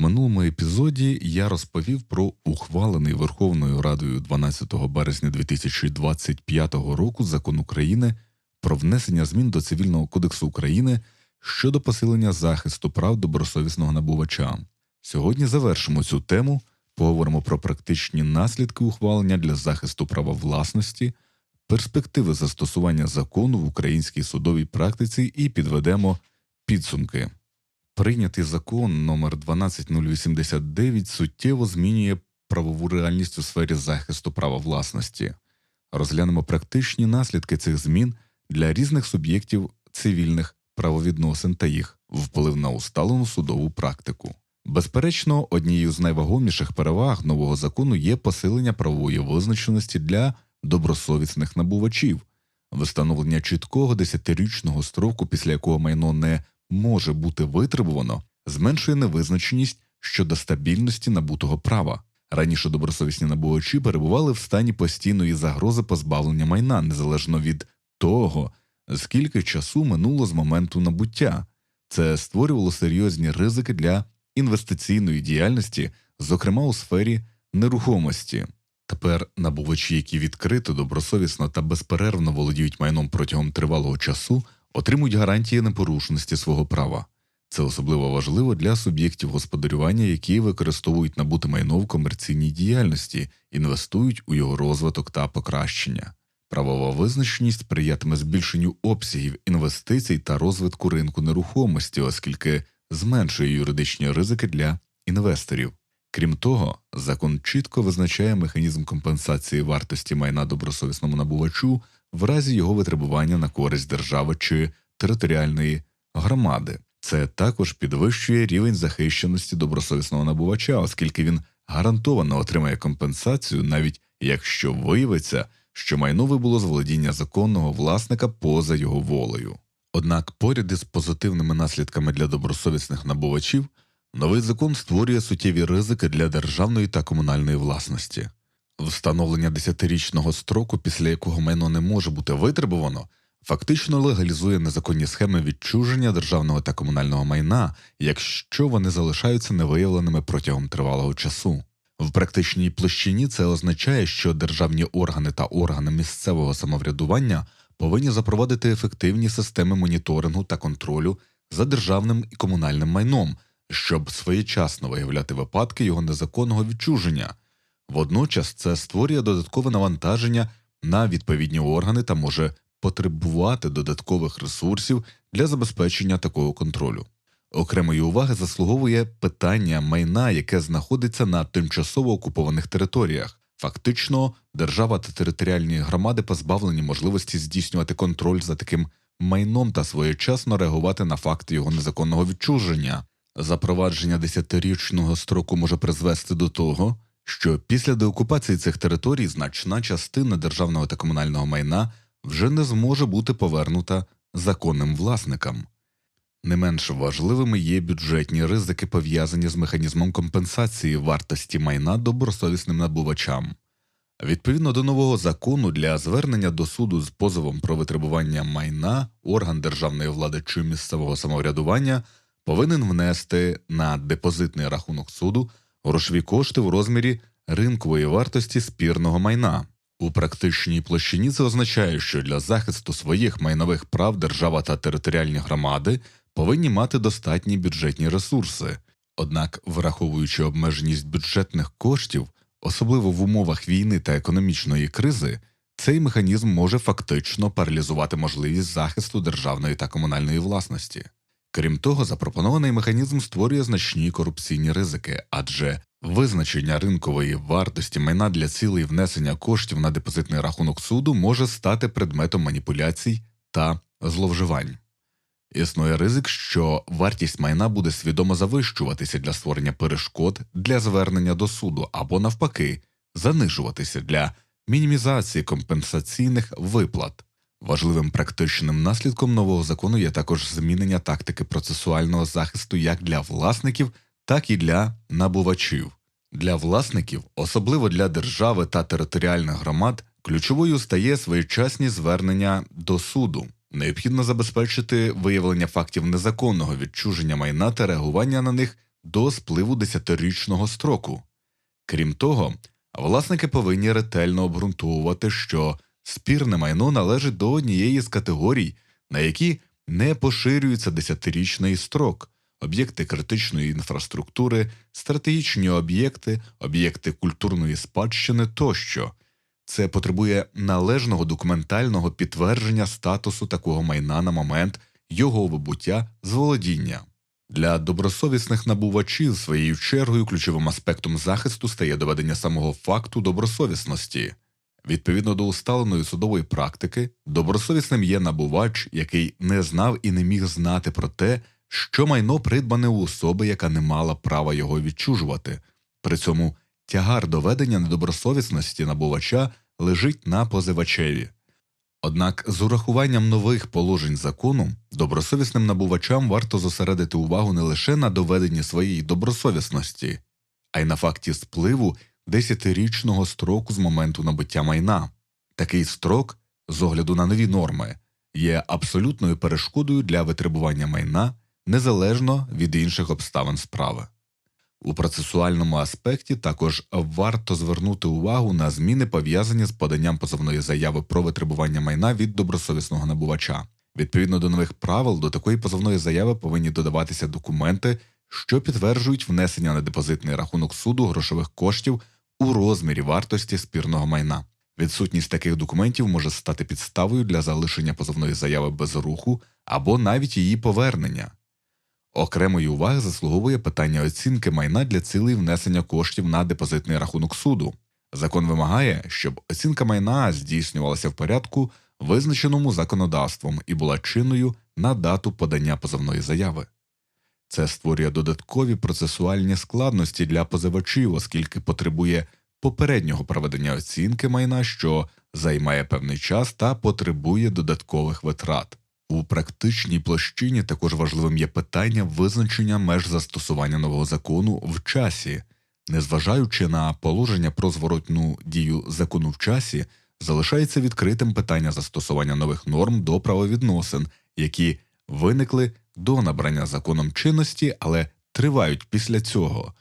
Минулому епізоді я розповів про ухвалений Верховною Радою 12 березня 2025 року закон України про внесення змін до Цивільного кодексу України щодо посилення захисту прав добросовісного набувача. Сьогодні завершимо цю тему, поговоримо про практичні наслідки ухвалення для захисту права власності, перспективи застосування закону в українській судовій практиці і підведемо підсумки. Прийнятий закон номер 12089 суттєво змінює правову реальність у сфері захисту права власності. Розглянемо практичні наслідки цих змін для різних суб'єктів цивільних правовідносин та їх вплив на усталену судову практику. Безперечно, однією з найвагоміших переваг нового закону є посилення правової визначеності для добросовісних набувачів, встановлення чіткого десятирічного строку, після якого майно не може бути витребувано, зменшує невизначеність щодо стабільності набутого права. Раніше добросовісні набувачі перебували в стані постійної загрози позбавлення майна незалежно від того, скільки часу минуло з моменту набуття. Це створювало серйозні ризики для інвестиційної діяльності, зокрема у сфері нерухомості. Тепер набувачі, які відкрито, добросовісно та безперервно володіють майном протягом тривалого часу, отримують гарантії непорушності свого права. Це особливо важливо для суб'єктів господарювання, які використовують набуте майно в комерційній діяльності, інвестують у його розвиток та покращення. Правова визначеність сприятиме збільшенню обсягів інвестицій та розвитку ринку нерухомості, оскільки зменшує юридичні ризики для інвесторів. Крім того, закон чітко визначає механізм компенсації вартості майна добросовісному набувачу в разі його витребування на користь держави чи територіальної громади. Це також підвищує рівень захищеності добросовісного набувача, оскільки він гарантовано отримає компенсацію, навіть якщо виявиться, що майно вибуло з володіння законного власника поза його волею. Однак, поряд із позитивними наслідками для добросовісних набувачів, новий закон створює суттєві ризики для державної та комунальної власності. Встановлення десятирічного строку, після якого майно не може бути витребувано, фактично легалізує незаконні схеми відчуження державного та комунального майна, якщо вони залишаються невиявленими протягом тривалого часу. В практичній площині це означає, що державні органи та органи місцевого самоврядування повинні запровадити ефективні системи моніторингу та контролю за державним і комунальним майном, щоб своєчасно виявляти випадки його незаконного відчуження. Водночас це створює додаткове навантаження на відповідні органи та може потребувати додаткових ресурсів для забезпечення такого контролю. Окремої уваги заслуговує питання майна, яке знаходиться на тимчасово окупованих територіях. Фактично, держава та територіальні громади позбавлені можливості здійснювати контроль за таким майном та своєчасно реагувати на факти його незаконного відчуження. Запровадження десятирічного строку може призвести до того, що після деокупації цих територій значна частина державного та комунального майна вже не зможе бути повернута законним власникам. Не менш важливими є бюджетні ризики, пов'язані з механізмом компенсації вартості майна добросовісним набувачам. Відповідно до нового закону для звернення до суду з позовом про витребування майна орган державної влади чи місцевого самоврядування повинен внести на депозитний рахунок суду грошові кошти в розмірі ринкової вартості спірного майна. У практичній площині це означає, що для захисту своїх майнових прав держава та територіальні громади повинні мати достатні бюджетні ресурси. Однак, враховуючи обмеженість бюджетних коштів, особливо в умовах війни та економічної кризи, цей механізм може фактично паралізувати можливість захисту державної та комунальної власності. Крім того, запропонований механізм створює значні корупційні ризики, адже визначення ринкової вартості майна для цілей внесення коштів на депозитний рахунок суду може стати предметом маніпуляцій та зловживань. Існує ризик, що вартість майна буде свідомо завищуватися для створення перешкод для звернення до суду або, навпаки, занижуватися для мінімізації компенсаційних виплат. Важливим практичним наслідком нового закону є також змінення тактики процесуального захисту як для власників, так і для набувачів. Для власників, особливо для держави та територіальних громад, ключовою стає своєчасні звернення до суду. Необхідно забезпечити виявлення фактів незаконного відчуження майна та реагування на них до спливу десятирічного строку. Крім того, власники повинні ретельно обґрунтовувати, що спірне майно належить до однієї з категорій, на які не поширюється десятирічний строк, об'єкти критичної інфраструктури, стратегічні об'єкти, об'єкти культурної спадщини тощо. Це потребує належного документального підтвердження статусу такого майна на момент його вибуття з володіння. Для добросовісних набувачів своєю чергою ключовим аспектом захисту стає доведення самого факту добросовісності. Відповідно до усталеної судової практики, добросовісним є набувач, який не знав і не міг знати про те, що майно придбане у особи, яка не мала права його відчужувати. При цьому тягар доведення недобросовісності набувача лежить на позивачеві. Однак з урахуванням нових положень закону добросовісним набувачам варто зосередити увагу не лише на доведенні своєї добросовісності, а й на факті спливу десятирічного строку з моменту набуття майна. Такий строк, з огляду на нові норми, є абсолютною перешкодою для витребування майна незалежно від інших обставин справи. У процесуальному аспекті також варто звернути увагу на зміни, пов'язані з поданням позовної заяви про витребування майна від добросовісного набувача. Відповідно до нових правил, до такої позовної заяви повинні додаватися документи, що підтверджують внесення на депозитний рахунок суду грошових коштів у розмірі вартості спірного майна. Відсутність таких документів може стати підставою для залишення позовної заяви без руху або навіть її повернення. Окремої уваги заслуговує питання оцінки майна для цілей внесення коштів на депозитний рахунок суду. Закон вимагає, щоб оцінка майна здійснювалася в порядку, визначеному законодавством, і була чинною на дату подання позовної заяви. Це створює додаткові процесуальні складності для позивачів, оскільки потребує попереднього проведення оцінки майна, що займає певний час та потребує додаткових витрат. У практичній площині також важливим є питання визначення меж застосування нового закону в часі, незважаючи на положення про зворотну дію закону в часі, залишається відкритим питання застосування нових норм до правовідносин, які виникли до набрання законом чинності, але тривають після цього.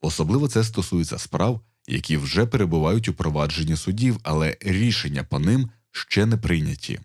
Особливо це стосується справ, які вже перебувають у провадженні судів, але рішення по ним ще не прийняті.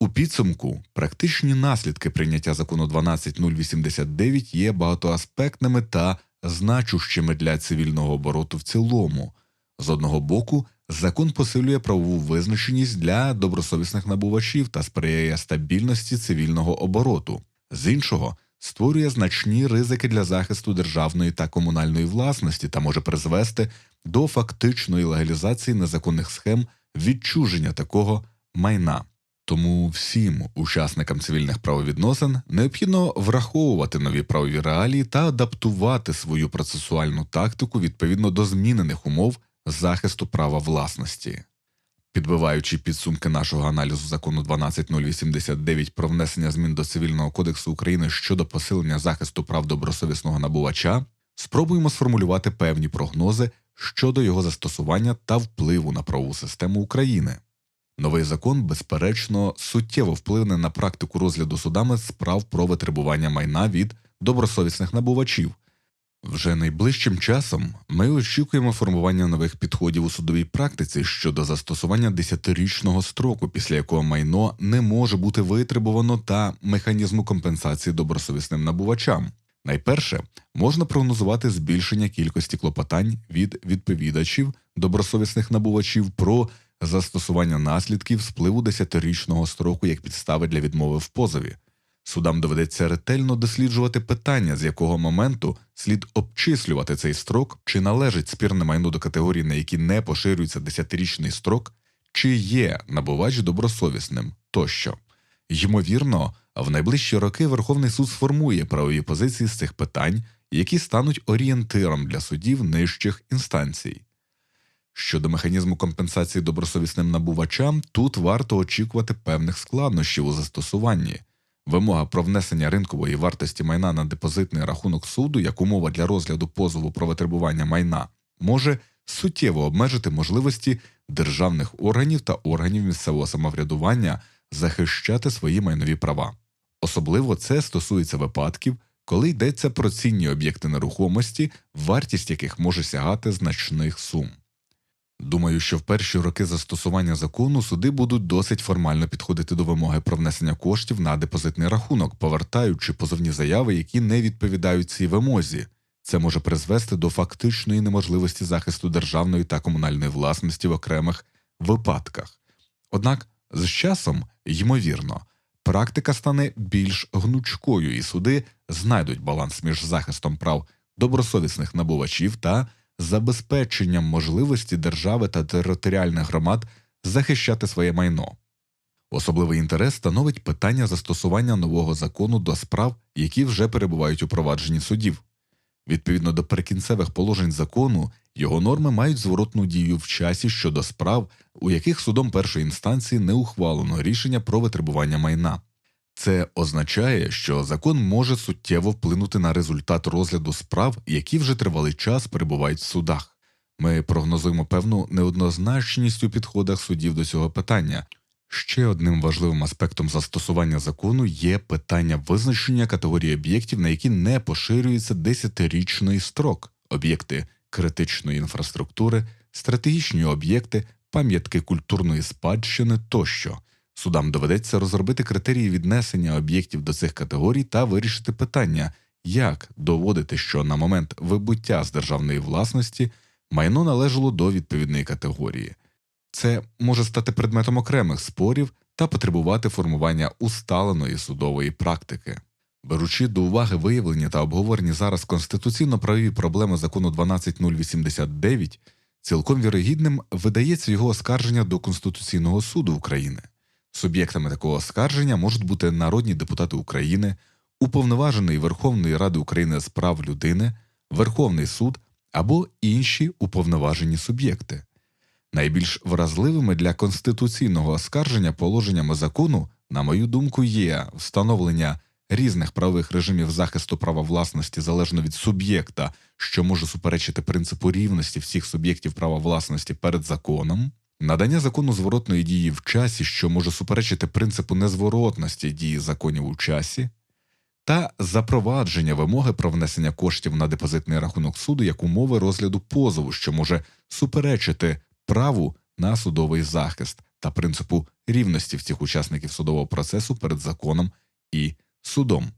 У підсумку практичні наслідки прийняття закону 12089 є багатоаспектними та значущими для цивільного обороту в цілому. З одного боку, закон посилює правову визначеність для добросовісних набувачів та сприяє стабільності цивільного обороту, з іншого створює значні ризики для захисту державної та комунальної власності та може призвести до фактичної легалізації незаконних схем відчуження такого майна. Тому всім учасникам цивільних правовідносин необхідно враховувати нові правові реалії та адаптувати свою процесуальну тактику відповідно до змінених умов захисту права власності. Підбиваючи підсумки нашого аналізу закону 12089 про внесення змін до Цивільного кодексу України щодо посилення захисту прав добросовісного набувача, спробуємо сформулювати певні прогнози щодо його застосування та впливу на правову систему України. Новий закон, безперечно, суттєво вплине на практику розгляду судами справ про витребування майна від добросовісних набувачів. Вже найближчим часом ми очікуємо формування нових підходів у судовій практиці щодо застосування десятирічного строку, після якого майно не може бути витребувано, та механізму компенсації добросовісним набувачам. Найперше можна прогнозувати збільшення кількості клопотань від відповідачів добросовісних набувачів про застосування наслідків спливу десятирічного строку як підстави для відмови в позові. Судам доведеться ретельно досліджувати питання, з якого моменту слід обчислювати цей строк, чи належить спірне майно до категорії, на які не поширюється десятирічний строк, чи є набувач добросовісним тощо. Ймовірно, в найближчі роки Верховний суд сформує правові позиції з цих питань, які стануть орієнтиром для судів нижчих інстанцій. Щодо механізму компенсації добросовісним набувачам, тут варто очікувати певних складнощів у застосуванні. Вимога про внесення ринкової вартості майна на депозитний рахунок суду як умова для розгляду позову про витребування майна може суттєво обмежити можливості державних органів та органів місцевого самоврядування захищати свої майнові права. Особливо це стосується випадків, коли йдеться про цінні об'єкти нерухомості, вартість яких може сягати значних сум. Думаю, що в перші роки застосування закону суди будуть досить формально підходити до вимоги про внесення коштів на депозитний рахунок, повертаючи позовні заяви, які не відповідають цій вимозі. Це може призвести до фактичної неможливості захисту державної та комунальної власності в окремих випадках. Однак з часом, ймовірно, практика стане більш гнучкою, і суди знайдуть баланс між захистом прав добросовісних набувачів та забезпеченням можливості держави та територіальних громад захищати своє майно. Особливий інтерес становить питання застосування нового закону до справ, які вже перебувають у провадженні судів. Відповідно до прикінцевих положень закону, його норми мають зворотну дію в часі щодо справ, у яких судом першої інстанції не ухвалено рішення про витребування майна. Це означає, що закон може суттєво вплинути на результат розгляду справ, які вже тривалий час перебувають в судах. Ми прогнозуємо певну неоднозначність у підходах судів до цього питання. Ще одним важливим аспектом застосування закону є питання визначення категорії об'єктів, на які не поширюється десятирічний строк об'єкти критичної інфраструктури, стратегічні об'єкти, пам'ятки культурної спадщини тощо. Судам доведеться розробити критерії віднесення об'єктів до цих категорій та вирішити питання, як доводити, що на момент вибуття з державної власності майно належало до відповідної категорії. Це може стати предметом окремих спорів та потребувати формування усталеної судової практики. Беручи до уваги виявлені та обговорені зараз конституційно-правові проблеми закону 12089, цілком вірогідним видається його оскарження до Конституційного суду України. Суб'єктами такого оскарження можуть бути народні депутати України, уповноважений Верховної Ради України з прав людини, Верховний суд або інші уповноважені суб'єкти. Найбільш вразливими для конституційного оскарження положеннями закону, на мою думку, є встановлення різних правових режимів захисту права власності залежно від суб'єкта, що може суперечити принципу рівності всіх суб'єктів права власності перед законом, надання закону зворотної дії в часі, що може суперечити принципу незворотності дії законів у часі, та запровадження вимоги про внесення коштів на депозитний рахунок суду як умови розгляду позову, що може суперечити праву на судовий захист та принципу рівності всіх учасників судового процесу перед законом і судом.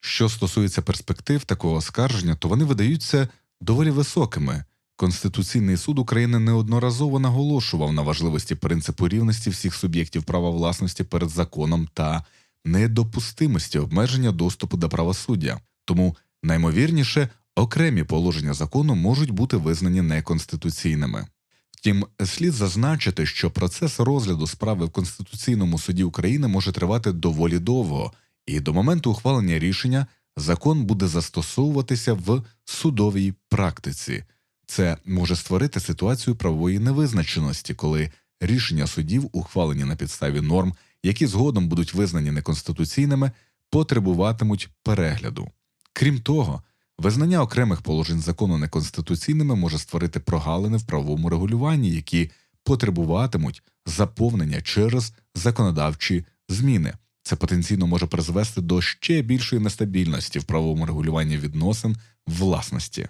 Що стосується перспектив такого оскарження, то вони видаються доволі високими. Конституційний суд України неодноразово наголошував на важливості принципу рівності всіх суб'єктів права власності перед законом та недопустимості обмеження доступу до правосуддя, тому наймовірніше окремі положення закону можуть бути визнані неконституційними. Втім, слід зазначити, що процес розгляду справи в Конституційному суді України може тривати доволі довго, і до моменту ухвалення рішення закон буде застосовуватися в судовій практиці. Це може створити ситуацію правової невизначеності, коли рішення судів, ухвалені на підставі норм, які згодом будуть визнані неконституційними, потребуватимуть перегляду. Крім того, визнання окремих положень закону неконституційними може створити прогалини в правовому регулюванні, які потребуватимуть заповнення через законодавчі зміни. Це потенційно може призвести до ще більшої нестабільності в правовому регулюванні відносин власності.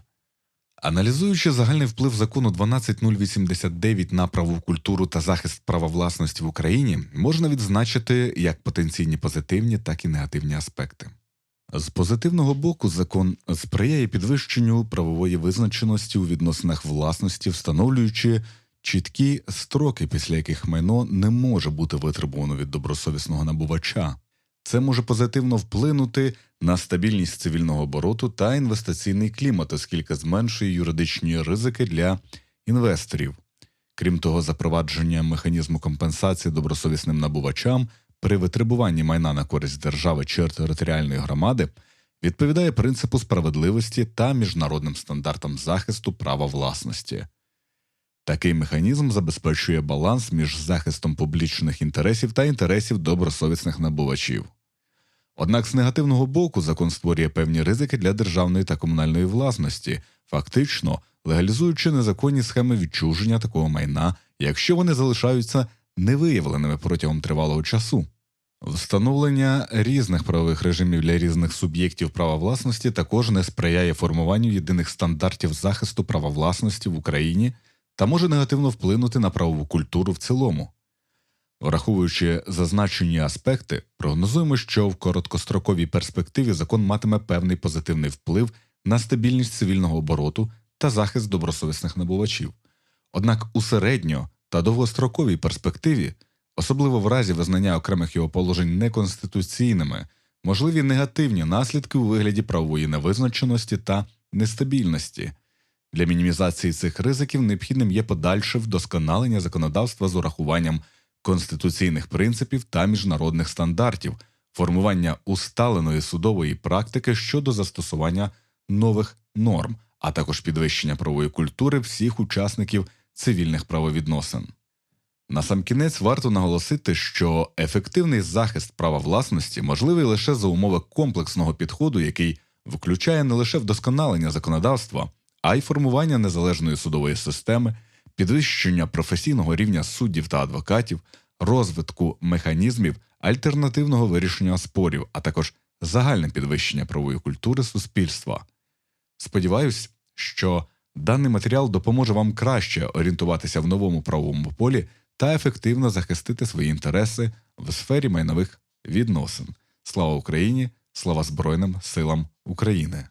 Аналізуючи загальний вплив закону 12089 на правову культуру та захист права власності в Україні, можна відзначити як потенційні позитивні, так і негативні аспекти. З позитивного боку, закон сприяє підвищенню правової визначеності у відносинах власності, встановлюючи чіткі строки, після яких майно не може бути витребувано від добросовісного набувача. Це може позитивно вплинути на стабільність цивільного обороту та інвестиційний клімат, оскільки зменшує юридичні ризики для інвесторів. Крім того, запровадження механізму компенсації добросовісним набувачам при витребуванні майна на користь держави чи територіальної громади відповідає принципу справедливості та міжнародним стандартам захисту права власності. Такий механізм забезпечує баланс між захистом публічних інтересів та інтересів добросовісних набувачів. Однак з негативного боку закон створює певні ризики для державної та комунальної власності, фактично легалізуючи незаконні схеми відчуження такого майна, якщо вони залишаються невиявленими протягом тривалого часу. Встановлення різних правових режимів для різних суб'єктів права власності також не сприяє формуванню єдиних стандартів захисту права власності в Україні та може негативно вплинути на правову культуру в цілому. Враховуючи зазначені аспекти, прогнозуємо, що в короткостроковій перспективі закон матиме певний позитивний вплив на стабільність цивільного обороту та захист добросовісних набувачів. Однак у середньо та довгостроковій перспективі, особливо в разі визнання окремих його положень неконституційними, можливі негативні наслідки у вигляді правової невизначеності та нестабільності. Для мінімізації цих ризиків необхідним є подальше вдосконалення законодавства з урахуванням конституційних принципів та міжнародних стандартів, формування усталеної судової практики щодо застосування нових норм, а також підвищення правової культури всіх учасників цивільних правовідносин. Насамкінець варто наголосити, що ефективний захист права власності можливий лише за умови комплексного підходу, який включає не лише вдосконалення законодавства, а й формування незалежної судової системи, підвищення професійного рівня суддів та адвокатів, розвитку механізмів альтернативного вирішення спорів, а також загальне підвищення правової культури суспільства. Сподіваюсь, що даний матеріал допоможе вам краще орієнтуватися в новому правовому полі та ефективно захистити свої інтереси в сфері майнових відносин. Слава Україні! Слава Збройним силам України!